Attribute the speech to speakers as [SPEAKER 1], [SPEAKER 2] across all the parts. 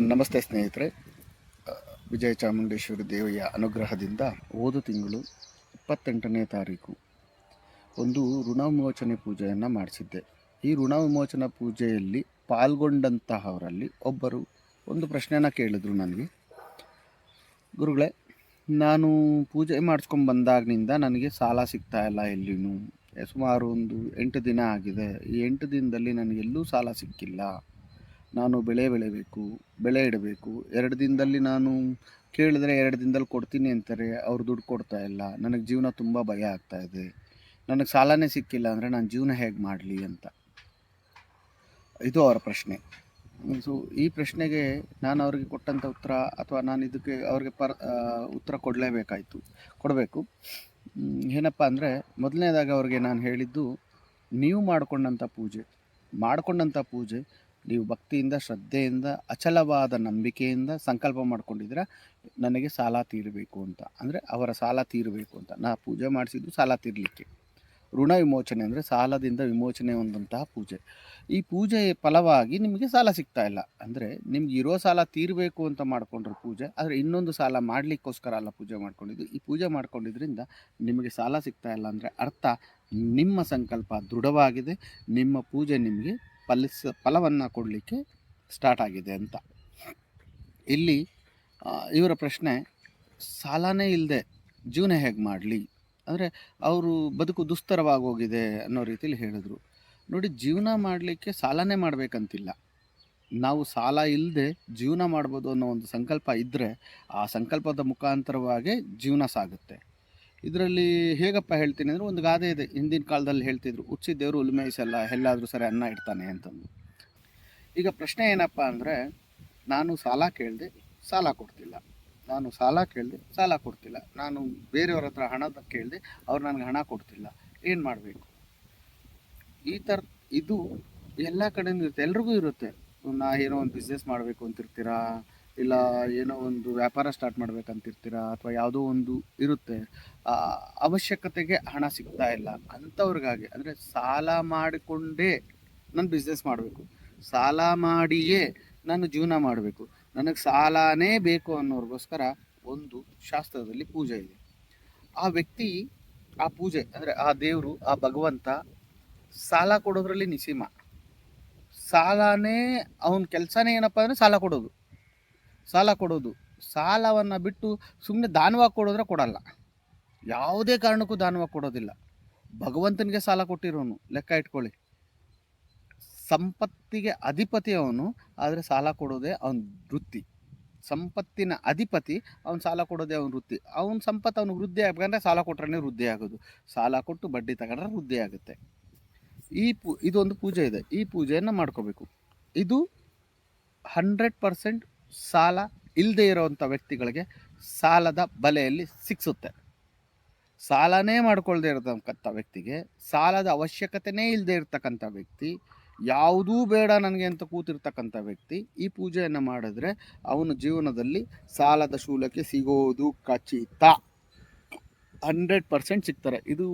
[SPEAKER 1] ನಮಸ್ತೆ ಸ್ನೇಹಿತರೆ. ವಿಜಯ ಚಾಮುಂಡೇಶ್ವರಿ ದೇವಿಯ ಅನುಗ್ರಹದಿಂದ ಹೋದ ತಿಂಗಳು ಇಪ್ಪತ್ತೆಂಟನೇ ತಾರೀಕು ಒಂದು ಋಣ ವಿಮೋಚನೆ ಪೂಜೆಯನ್ನು ಮಾಡಿಸಿದ್ದೆ. ಈ ಋಣ ವಿಮೋಚನಾ ಪೂಜೆಯಲ್ಲಿ ಪಾಲ್ಗೊಂಡಂತಹವರಲ್ಲಿ ಒಬ್ಬರು ಒಂದು ಪ್ರಶ್ನೆನ ಕೇಳಿದ್ರು ನನಗೆ. ಗುರುಗಳೇ, ನಾನು ಪೂಜೆ ಮಾಡಿಸ್ಕೊಂಡು ಬಂದಾಗಿನಿಂದ ನನಗೆ ಸಾಲ ಸಿಗ್ತಾ ಇಲ್ಲ ಎಲ್ಲಿನೂ. ಸುಮಾರು ಒಂದು ಎಂಟು ದಿನ ಆಗಿದೆ. ಈ ಎಂಟು ದಿನದಲ್ಲಿ ನನಗೆಲ್ಲೂ ಸಾಲ ಸಿಕ್ಕಿಲ್ಲ. ನಾನು ಬೆಳೆ ಬೆಳಿಬೇಕು, ಬೆಳೆ ಇಡಬೇಕು. ಎರಡು ದಿನದಲ್ಲಿ ನಾನು ಕೇಳಿದ್ರೆ ಎರಡು ದಿನದಲ್ಲಿ ಕೊಡ್ತೀನಿ ಅಂತಾರೆ, ಅವ್ರು ದುಡ್ಡು ಕೊಡ್ತಾ ಇಲ್ಲ. ನನಗೆ ಜೀವನ ತುಂಬ ಭಯ ಆಗ್ತಾ ಇದೆ. ನನಗೆ ಸಾಲನೇ ಸಿಕ್ಕಿಲ್ಲ ಅಂದರೆ ನಾನು ಜೀವನ ಹೇಗೆ ಮಾಡಲಿ ಅಂತ. ಇದು ಅವರ ಪ್ರಶ್ನೆ. ಸೊ, ಈ ಪ್ರಶ್ನೆಗೆ ನಾನು ಅವ್ರಿಗೆ ಕೊಟ್ಟಂಥ ಉತ್ತರ ಅಥವಾ ನಾನು ಇದಕ್ಕೆ ಅವ್ರಿಗೆ ಪರ್ ಉತ್ತರ ಕೊಡಲೇಬೇಕಾಯಿತು, ಕೊಡಬೇಕು. ಏನಪ್ಪ ಅಂದರೆ ಮೊದಲನೇದಾಗಿ ಅವ್ರಿಗೆ ನಾನು ಹೇಳಿದ್ದು, ನೀವು ಮಾಡಿಕೊಂಡಂಥ ಪೂಜೆ ಮಾಡಿಕೊಂಡಂಥ ಪೂಜೆ ನೀವು ಭಕ್ತಿಯಿಂದ, ಶ್ರದ್ಧೆಯಿಂದ, ಅಚಲವಾದ ನಂಬಿಕೆಯಿಂದ ಸಂಕಲ್ಪ ಮಾಡ್ಕೊಂಡಿದ್ರೆ ನನಗೆ ಸಾಲ ತೀರಬೇಕು ಅಂತ. ಅಂದರೆ ಅವರ ಸಾಲ ತೀರಬೇಕು ಅಂತ. ನಾ ಪೂಜೆ ಮಾಡಿಸಿದ್ದು ಸಾಲ ತೀರಲಿಕ್ಕೆ. ಋಣ ವಿಮೋಚನೆ ಅಂದರೆ ಸಾಲದಿಂದ ವಿಮೋಚನೆ ಹೊಂದಂತಹ ಪೂಜೆ. ಈ ಪೂಜೆ ಫಲವಾಗಿ ನಿಮಗೆ ಸಾಲ ಸಿಗ್ತಾ ಇಲ್ಲ. ಅಂದರೆ ನಿಮ್ಗೆ ಇರೋ ಸಾಲ ತೀರಬೇಕು ಅಂತ ಮಾಡ್ಕೊಂಡ್ರೆ ಪೂಜೆ, ಆದರೆ ಇನ್ನೊಂದು ಸಾಲ ಮಾಡಲಿಕ್ಕೋಸ್ಕರ ಅಲ್ಲ ಪೂಜೆ ಮಾಡ್ಕೊಂಡಿದ್ದು. ಈ ಪೂಜೆ ಮಾಡ್ಕೊಂಡಿದ್ರಿಂದ ನಿಮಗೆ ಸಾಲ ಸಿಗ್ತಾ ಇಲ್ಲ ಅಂದರೆ ಅರ್ಥ ನಿಮ್ಮ ಸಂಕಲ್ಪ ದೃಢವಾಗಿದೆ. ನಿಮ್ಮ ಪೂಜೆ ನಿಮಗೆ ಫಲಿಸ, ಫಲವನ್ನು ಕೊಡಲಿಕ್ಕೆ ಸ್ಟಾರ್ಟ್ ಆಗಿದೆ ಅಂತ. ಇಲ್ಲಿ ಇವರ ಪ್ರಶ್ನೆ, ಸಾಲನೇ ಇಲ್ಲದೆ ಜೀವನ ಹೇಗೆ ಮಾಡಲಿ? ಅಂದರೆ ಅವರು ಬದುಕು ದುಸ್ತರವಾಗಿ ಹೋಗಿದೆ ಅನ್ನೋ ರೀತಿಯಲ್ಲಿ ಹೇಳಿದರು. ನೋಡಿ, ಜೀವನ ಮಾಡಲಿಕ್ಕೆ ಸಾಲನೇ ಮಾಡಬೇಕಂತಿಲ್ಲ. ನಾವು ಸಾಲ ಇಲ್ಲದೆ ಜೀವನ ಮಾಡ್ಬೋದು ಅನ್ನೋ ಒಂದು ಸಂಕಲ್ಪ ಇದ್ದರೆ ಆ ಸಂಕಲ್ಪದ ಮುಖಾಂತರವಾಗಿ ಜೀವನ ಸಾಗುತ್ತೆ. ಇದರಲ್ಲಿ ಹೇಗಪ್ಪ ಹೇಳ್ತೀನಿ ಅಂದರೆ ಒಂದು ಗಾದೆ ಇದೆ. ಹಿಂದಿನ ಕಾಲದಲ್ಲಿ ಹೇಳ್ತಿದ್ರು ದೇವರು ಉಲ್ಮೇಯಿಸಲ್ಲ ಎಲ್ಲಾದರೂ ಸರಿ ಅನ್ನ ಇಡ್ತಾನೆ ಅಂತಂದು. ಈಗ ಪ್ರಶ್ನೆ ಏನಪ್ಪ ಅಂದರೆ, ನಾನು ಸಾಲ ಕೇಳಿದೆ ಸಾಲ ಕೊಡ್ತಿಲ್ಲ. ನಾನು ಸಾಲ ಕೇಳಿದೆ ಸಾಲ ಕೊಡ್ತಿಲ್ಲ. ನಾನು ಬೇರೆಯವ್ರ ಹತ್ರ ಹಣದ ಕೇಳಿದೆ, ಅವ್ರು ನನಗೆ ಹಣ ಕೊಡ್ತಿಲ್ಲ. ಏನು ಮಾಡಬೇಕು? ಈ ಥರ ಇದು ಎಲ್ಲ ಕಡೆಯೂ ಇರುತ್ತೆ. ಎಲ್ರಿಗೂ ಇರುತ್ತೆ. ನಾ ಏನೋ ಒಂದು ಬಿಸ್ನೆಸ್ ಮಾಡಬೇಕು ಅಂತಿರ್ತೀರಾ? ಇಲ್ಲ ಏನೋ ಒಂದು ವ್ಯಾಪಾರ ಸ್ಟಾರ್ಟ್ ಮಾಡ್ಬೇಕಂತಿರ್ತೀರಾ ಅಥವಾ ಯಾವುದೋ ಒಂದು ಇರುತ್ತೆ ಅವಶ್ಯಕತೆಗೆ ಹಣ ಸಿಗ್ತಾ ಇಲ್ಲ ಅಂಥವ್ರಿಗಾಗಿ ಅಂದರೆ ಸಾಲ ಮಾಡಿಕೊಂಡೇ ನಾನು ಬಿಸ್ನೆಸ್ ಮಾಡಬೇಕು. ಸಾಲ ಮಾಡಿಯೇ ನಾನು ಜೀವನ ಮಾಡಬೇಕು. ನನಗೆ ಸಾಲನೇ ಬೇಕು ಅನ್ನೋರಿಗೋಸ್ಕರ ಒಂದು ಶಾಸ್ತ್ರದಲ್ಲಿ ಪೂಜೆ ಇದೆ. ಆ ವ್ಯಕ್ತಿ, ಆ ಪೂಜೆ, ಅಂದರೆ ಆ ದೇವರು, ಆ ಭಗವಂತ ಸಾಲ ಕೊಡೋದ್ರಲ್ಲಿ ನಿಸೀಮ. ಸಾಲನೇ, ಅವನ ಕೆಲಸನೇ ಏನಪ್ಪ ಅಂದರೆ ಸಾಲ ಕೊಡೋದು. ಸಾಲ ಕೊಡೋದು. ಸಾಲವನ್ನು ಬಿಟ್ಟು ಸುಮ್ಮನೆ ದಾನವಾಗಿ ಕೊಡೋದ್ರೆ ಕೊಡಲ್ಲ. ಯಾವುದೇ ಕಾರಣಕ್ಕೂ ದಾನವಾಗಿ ಕೊಡೋದಿಲ್ಲ. ಭಗವಂತನಿಗೆ ಸಾಲ ಕೊಟ್ಟಿರೋನು, ಲೆಕ್ಕ ಇಟ್ಕೊಳ್ಳಿ. ಸಂಪತ್ತಿಗೆ ಅಧಿಪತಿ ಅವನು, ಆದರೆ ಸಾಲ ಕೊಡೋದೇ ಅವನ ವೃತ್ತಿ. ಸಂಪತ್ತಿನ ಅಧಿಪತಿ, ಅವನು ಸಾಲ ಕೊಡೋದೇ ಅವನ ವೃತ್ತಿ. ಅವನ ಸಂಪತ್ತು ಅವನು ವೃದ್ಧಿ ಆಗಬೇಕಂದ್ರೆ ಸಾಲ ಕೊಟ್ರೆ ವೃದ್ಧಿ ಆಗೋದು. ಸಾಲ ಕೊಟ್ಟು ಬಡ್ಡಿ ತಗೊಂಡ್ರೆ ವೃದ್ಧಿ ಆಗುತ್ತೆ. ಈ ಪೂ, ಇದೊಂದು ಪೂಜೆ ಇದೆ. ಈ ಪೂಜೆಯನ್ನು ಮಾಡ್ಕೋಬೇಕು. ಇದು ಹಂಡ್ರೆಡ್ ಪರ್ಸೆಂಟ್ ಸಾಲ ಇಲ್ಲದೆ ಇರೋವಂಥ ವ್ಯಕ್ತಿಗಳಿಗೆ ಸಾಲದ ಬಲೆಯಲ್ಲಿ ಸಿಕ್ಕಿಸುತ್ತೆ ಸಾಲನೇ ಮಾಡ್ಕೊಳ್ಳದೆ ಇರತಕ್ಕಂಥ ವ್ಯಕ್ತಿಗೆ, ಸಾಲದ ಅವಶ್ಯಕತೆನೇ ಇಲ್ಲದೆ ಇರತಕ್ಕಂಥ ವ್ಯಕ್ತಿ, ಯಾವುದೂ ಬೇಡ ನನಗೆ ಅಂತ ಕೂತಿರ್ತಕ್ಕಂಥ ವ್ಯಕ್ತಿ ಈ ಪೂಜೆಯನ್ನು ಮಾಡಿದ್ರೆ ಅವನ ಜೀವನದಲ್ಲಿ ಸಾಲದ ಶೂಲಕ್ಕೆ ಸಿಗೋದು ಖಚಿತ. ಹಂಡ್ರೆಡ್ ಪರ್ಸೆಂಟ್ ಸಿಗ್ತಾರೆ. ಇದು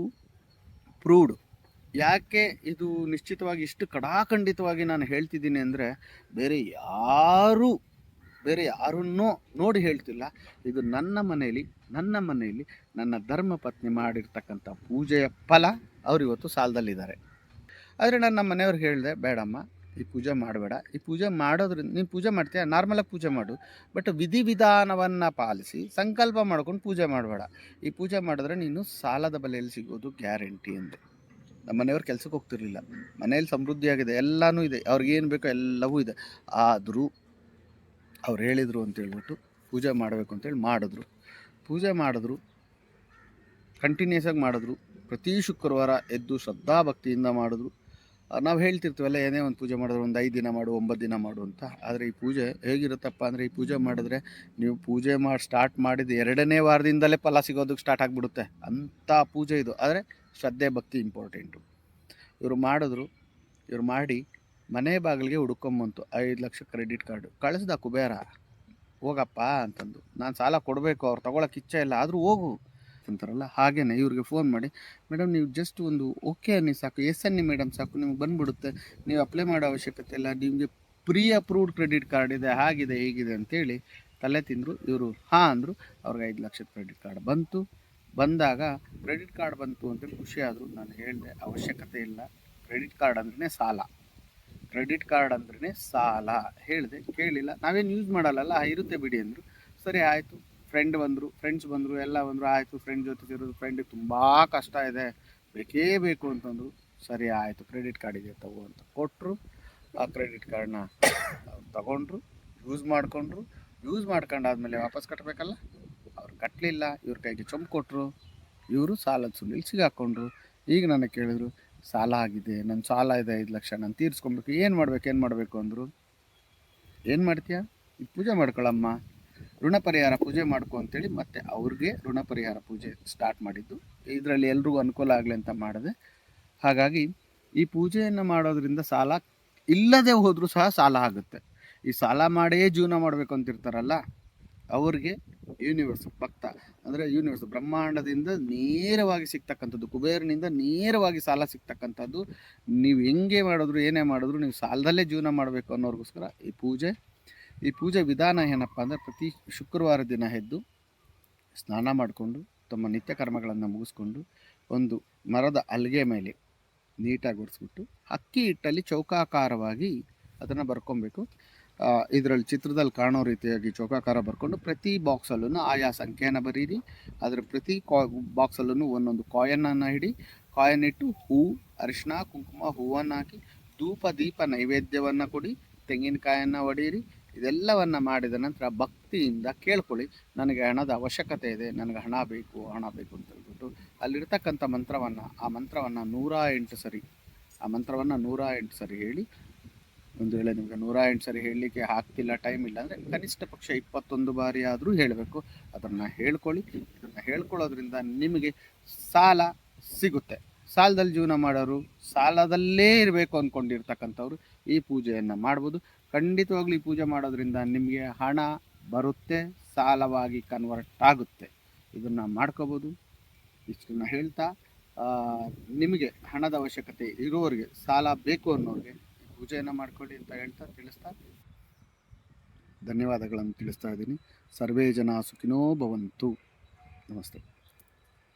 [SPEAKER 1] ಪ್ರೂವ್ಡ್. ಯಾಕೆ ಇದು ನಿಶ್ಚಿತವಾಗಿ ಇಷ್ಟು ಕಡಾಖಂಡಿತವಾಗಿ ನಾನು ಹೇಳ್ತಿದ್ದೀನಿ ಅಂದರೆ ಬೇರೆ ಯಾರೂ ಬೇರೆ ಯಾರನ್ನೂ ನೋಡಿ ಹೇಳ್ತಿಲ್ಲ. ಇದು ನನ್ನ ಮನೆಯಲ್ಲಿ ನನ್ನ ಮನೆಯಲ್ಲಿ ನನ್ನ ಧರ್ಮ ಪತ್ನಿ ಮಾಡಿರ್ತಕ್ಕಂಥ ಪೂಜೆಯ ಫಲ ಅವರಿವತ್ತು ಸಾಲದಲ್ಲಿದ್ದಾರೆ. ಆದರೆ ನನ್ನ ಮನೆಯವ್ರಿಗೆ ಹೇಳಿದೆ, ಬೇಡಮ್ಮ, ಈ ಪೂಜೆ ಮಾಡಬೇಡ. ಈ ಪೂಜೆ ಮಾಡೋದ್ರಿಂದ ನೀನು ಪೂಜೆ ಮಾಡ್ತೀಯ? ನಾರ್ಮಲಾಗಿ ಪೂಜೆ ಮಾಡು. ಬಟ್ ವಿಧಿವಿಧಾನವನ್ನು ಪಾಲಿಸಿ ಸಂಕಲ್ಪ ಮಾಡ್ಕೊಂಡು ಪೂಜೆ ಮಾಡಬೇಡ. ಈ ಪೂಜೆ ಮಾಡಿದ್ರೆ ನೀನು ಸಾಲದ ಬಲೆಯಲ್ಲಿ ಸಿಗೋದು ಗ್ಯಾರಂಟಿ ಅಂದೆ. ನಮ್ಮ ಮನೆಯವ್ರು ಕೆಲಸಕ್ಕೆ ಹೋಗ್ತಿರ್ಲಿಲ್ಲ. ಮನೆಯಲ್ಲಿ ಸಮೃದ್ಧಿಯಾಗಿದೆ, ಎಲ್ಲನೂ ಇದೆ. ಅವ್ರಿಗೇನು ಬೇಕೋ ಎಲ್ಲವೂ ಇದೆ. ಆದರೂ ಅವ್ರು ಹೇಳಿದರು ಅಂತೇಳ್ಬಿಟ್ಟು ಪೂಜೆ ಮಾಡಬೇಕು ಅಂತೇಳಿ ಮಾಡಿದ್ರು. ಪೂಜೆ ಮಾಡಿದ್ರು ಕಂಟಿನ್ಯೂಸ್ ಆಗಿ ಮಾಡಿದ್ರು. ಪ್ರತಿ ಶುಕ್ರವಾರ ಎದ್ದು ಶ್ರದ್ಧಾಭಕ್ತಿಯಿಂದ ಮಾಡಿದ್ರು. ನಾವು ಹೇಳ್ತಿರ್ತೀವಲ್ಲ, ಏನೇ ಒಂದು ಪೂಜೆ ಮಾಡಿದ್ರು, ಒಂದು ಐದು ದಿನ ಮಾಡು, ಒಂಬತ್ತು ದಿನ ಮಾಡು ಅಂತ. ಆದರೆ ಈ ಪೂಜೆ ಹೇಗಿರುತ್ತಪ್ಪ ಅಂದರೆ, ಈ ಪೂಜೆ ಮಾಡಿದ್ರೆ ನೀವು ಪೂಜೆ ಮಾಡಿ ಸ್ಟಾರ್ಟ್ ಮಾಡಿದ ಎರಡನೇ ವಾರದಿಂದಲೇ ಫಲ ಸಿಗೋದಕ್ಕೆ ಸ್ಟಾರ್ಟ್ ಆಗಿಬಿಡುತ್ತೆ. ಅಂಥ ಪೂಜೆ ಇದು. ಆದರೆ ಶ್ರದ್ಧೆ, ಭಕ್ತಿ ಇಂಪಾರ್ಟೆಂಟು ಇವರು ಮಾಡಿದ್ರು, ಇವರು ಮಾಡಿ ಮನೆ ಬಾಗಿಲಿಗೆ ಹುಡ್ಕೊಂಬಂತು ಐದು ಲಕ್ಷ ಕ್ರೆಡಿಟ್ ಕಾರ್ಡು. ಕಳಿಸ್ದ ಕುಬೇರ. ಹೋಗಪ್ಪ ಅಂತಂದು. ನಾನು ಸಾಲ ಕೊಡಬೇಕು, ಅವ್ರು ತಗೊಳಕ್ಕೆ ಇಚ್ಛೆ ಇಲ್ಲ, ಆದರೂ ಹೋಗು ಅಂತಾರಲ್ಲ, ಹಾಗೇನೆ ಇವ್ರಿಗೆ ಫೋನ್ ಮಾಡಿ ಮೇಡಮ್ ನೀವು ಜಸ್ಟ್ ಒಂದು ಓಕೆ ಅನ್ನಿ ಸಾಕು ಎಸ್ ಅನ್ನಿ ಮೇಡಮ್ ಸಾಕು, ನಿಮ್ಗೆ ಬಂದ್ಬಿಡುತ್ತೆ. ನೀವು ಅಪ್ಲೈ ಮಾಡೋ ಅವಶ್ಯಕತೆ ಇಲ್ಲ, ನಿಮಗೆ ಪ್ರೀ ಅಪ್ರೂವ್ಡ್ ಕ್ರೆಡಿಟ್ ಕಾರ್ಡ್ ಇದೆ, ಹಾಗಿದೆ, ಹೀಗಿದೆ ಅಂತೇಳಿ ತಲೆ ತಿಂದರು, ಇವರು ಹಾಂ ಅಂದರು, ಅವ್ರಿಗೆ ಐದು ಲಕ್ಷದ ಕ್ರೆಡಿಟ್ ಕಾರ್ಡ್ ಬಂತು. ಬಂದಾಗ ಕ್ರೆಡಿಟ್ ಕಾರ್ಡ್ ಬಂತು ಅಂತೇಳಿ ಖುಷಿ ಆದರು. ನಾನು ಹೇಳಿದೆ, ಅವಶ್ಯಕತೆ ಇಲ್ಲ ಕ್ರೆಡಿಟ್ ಕಾರ್ಡ್ ಅಂದ್ರೆ ಸಾಲ. ಕ್ರೆಡಿಟ್ ಕಾರ್ಡ್ ಅಂದ್ರೇ ಸಾಲ. ಹೇಳಿದೆ, ಕೇಳಿಲ್ಲ. ನಾವೇನು ಯೂಸ್ ಮಾಡಲ್ಲಲ್ಲ? ಇರುತ್ತೆ ಬಿಡಿ ಅಂದರು. ಸರಿ, ಆಯಿತು. ಫ್ರೆಂಡ್ ಬಂದರು ಫ್ರೆಂಡ್ಸ್ ಬಂದರು, ಎಲ್ಲ ಬಂದರು. ಆಯಿತು ಫ್ರೆಂಡ್ ಜೊತೆ ಸೇರೋದು ಫ್ರೆಂಡಿಗೆ ತುಂಬ ಕಷ್ಟ ಇದೆ. ಬೇಕೇ ಬೇಕು ಅಂತಂದರು. ಸರಿ, ಆಯಿತು. ಕ್ರೆಡಿಟ್ ಕಾರ್ಡ್ ಇದೆ ತಗೋ ಅಂತ ಕೊಟ್ಟರು ಆ ಕ್ರೆಡಿಟ್ ಕಾರ್ಡ್ನ ತಗೊಂಡ್ರು ಯೂಸ್ ಮಾಡಿಕೊಂಡ್ರು. ಯೂಸ್ ಮಾಡ್ಕೊಂಡಾದ್ಮೇಲೆ ವಾಪಸ್ ಕಟ್ಟಬೇಕಲ್ಲ ಅವ್ರು ಕಟ್ಟಲಿಲ್ಲ ಇವ್ರ ಕೈಗೆ ಚೊಂಬು ಕೊಟ್ಟರು ಇವರು ಸಾಲದ ಸುಳ್ಳಿಲಿ ಸಿಗಾಕೊಂಡ್ರು. ಈಗ ನನಗೆ ಕೇಳಿದ್ರು ಸಾಲ ಆಗಿದೆ ನನ್ನ ಸಾಲ ಇದೆ ಐದು ಲಕ್ಷ, ನಾನು ತೀರಿಸ್ಕೊಬೇಕು. ಏನು ಮಾಡ್ಬೇಕು, ಏನು ಮಾಡಬೇಕು ಅಂದರು? ಏನು ಮಾಡ್ತೀಯಾ? ಈಗ ಪೂಜೆ ಮಾಡ್ಕೊಳಮ್ಮ. ಋಣ ಪರಿಹಾರ ಪೂಜೆ ಮಾಡ್ಕೊ ಅಂತೇಳಿ ಮತ್ತೆ ಅವ್ರಿಗೆ ಋಣ ಪರಿಹಾರ ಪೂಜೆ ಸ್ಟಾರ್ಟ್ ಮಾಡಿದ್ದು. ಇದರಲ್ಲಿ ಎಲ್ರಿಗೂ ಅನುಕೂಲ ಆಗಲಿ ಅಂತ ಮಾಡಿದೆ. ಹಾಗಾಗಿ ಈ ಪೂಜೆಯನ್ನು ಮಾಡೋದ್ರಿಂದ ಸಾಲ ಇಲ್ಲದೆ ಹೋದರೂ ಸಹ ಸಾಲ ಆಗುತ್ತೆ. ಈ ಸಾಲ ಮಾಡೇ ಜೀವನ ಮಾಡಬೇಕು ಅಂತಿರ್ತಾರಲ್ಲ? ಅವ್ರಿಗೆ ಯೂನಿವರ್ಸ್ ಭಕ್ತ. ಅಂದರೆ ಯೂನಿವರ್ಸ್ ಬ್ರಹ್ಮಾಂಡದಿಂದ ನೇರವಾಗಿ ಸಿಗ್ತಕ್ಕಂಥದ್ದು, ಕುಬೇರನಿಂದ ನೇರವಾಗಿ ಸಾಲ ಸಿಗ್ತಕ್ಕಂಥದ್ದು. ನೀವು ಹೆಂಗೆ ಮಾಡಿದ್ರು, ಏನೇ ಮಾಡಿದ್ರು, ನೀವು ಸಾಲದಲ್ಲೇ ಜೀವನ ಮಾಡಬೇಕು ಅನ್ನೋರ್ಗೋಸ್ಕರ ಈ ಪೂಜೆ ಈ ಪೂಜೆ ವಿಧಾನ ಏನಪ್ಪ ಅಂದರೆ ಪ್ರತಿ ಶುಕ್ರವಾರ ದಿನ ಎದ್ದು ಸ್ನಾನ ಮಾಡಿಕೊಂಡು, ತಮ್ಮ ನಿತ್ಯ ಕರ್ಮಗಳನ್ನು ಮುಗಿಸ್ಕೊಂಡು ಒಂದು ಮರದ ಅಲ್ಗೆ ಮೇಲೆ ನೀಟಾಗಿ ಒರೆಸ್ಬಿಟ್ಟು, ಅಕ್ಕಿ ಹಿಟ್ಟಲ್ಲಿ ಚೌಕಾಕಾರವಾಗಿ ಅದನ್ನು ಬರ್ಕೊಬೇಕು. ಇದರಲ್ಲಿ ಚಿತ್ರದಲ್ಲಿ ಕಾಣೋ ರೀತಿಯಾಗಿ ಚೌಕಾಕಾರ ಬರ್ಕೊಂಡು ಪ್ರತಿ ಬಾಕ್ಸಲ್ಲೂ ಆಯಾ ಸಂಖ್ಯೆಯನ್ನು ಬರೀರಿ. ಅದರ ಪ್ರತಿ ಕಾ, ಬಾಕ್ಸಲ್ಲೂ ಒಂದೊಂದು ಕಾಯನನ್ನು ಹಿಡಿ ಕಾಯನ್ ಇಟ್ಟು ಹೂ ಅರಿಶಿನ ಕುಂಕುಮ, ಹೂವನ್ನು ಹಾಕಿ ಧೂಪ, ದೀಪ, ನೈವೇದ್ಯವನ್ನು ಕೊಡಿ. ತೆಂಗಿನಕಾಯನ್ನು ಒಡೆಯಿರಿ. ಇದೆಲ್ಲವನ್ನು ಮಾಡಿದ ನಂತರ ಭಕ್ತಿಯಿಂದ ಕೇಳ್ಕೊಳ್ಳಿ. ನನಗೆ ಹಣದ ಅವಶ್ಯಕತೆ ಇದೆ. ನನಗೆ ಹಣ ಬೇಕು ಹಣ ಬೇಕು ಅಂತ ಹೇಳ್ಬಿಟ್ಟು ಅಲ್ಲಿರ್ತಕ್ಕಂಥ ಮಂತ್ರವನ್ನು, ಆ ಮಂತ್ರವನ್ನು ನೂರ ಎಂಟು ಸರಿ, ಆ ಮಂತ್ರವನ್ನು ನೂರ ಎಂಟು ಸರಿ ಹೇಳಿ ಒಂದು ವೇಳೆ ನಿಮಗೆ ನೂರ ಎಂಟು ಸರಿ ಹೇಳಲಿಕ್ಕೆ ಆಗ್ತಿಲ್ಲ ಟೈಮ್ ಇಲ್ಲ ಅಂದರೆ ಕನಿಷ್ಠ ಪಕ್ಷ ಇಪ್ಪತ್ತೊಂದು ಬಾರಿ ಆದರೂ ಹೇಳಬೇಕು. ಅದನ್ನು ಹೇಳ್ಕೊಳ್ಳಿ. ಇದನ್ನು ಹೇಳ್ಕೊಳ್ಳೋದ್ರಿಂದ ನಿಮಗೆ ಸಾಲ ಸಿಗುತ್ತೆ. ಸಾಲದಲ್ಲಿ ಜೀವನ ಮಾಡೋರು ಸಾಲದಲ್ಲೇ ಇರಬೇಕು ಅಂದ್ಕೊಂಡಿರ್ತಕ್ಕಂಥವ್ರು ಈ ಪೂಜೆಯನ್ನು ಮಾಡ್ಬೋದು. ಖಂಡಿತವಾಗ್ಲೂ ಈ ಪೂಜೆ ಮಾಡೋದ್ರಿಂದ ನಿಮಗೆ ಹಣ ಬರುತ್ತೆ, ಸಾಲವಾಗಿ ಕನ್ವರ್ಟ್ ಆಗುತ್ತೆ. ಇದನ್ನು ಮಾಡ್ಕೋಬೋದು. ಇಷ್ಟನ್ನು ಹೇಳ್ತಾ ನಿಮಗೆ ಹಣದ ಅವಶ್ಯಕತೆ ಇರುವವರಿಗೆ ಸಾಲ ಬೇಕು ಅನ್ನೋರಿಗೆ ಪೂಜೆಯನ್ನು ಮಾಡಿಕೊಳ್ಳಿ ಅಂತ ಹೇಳ್ತಾ ತಿಳಿಸ್ತಾ ಧನ್ಯವಾದಗಳನ್ನು ತಿಳಿಸ್ತಾ ಇದ್ದೀನಿ. ಸರ್ವೇ ಜನ ಸುಖಿನೋ ಭವಂತು. ನಮಸ್ತೆ.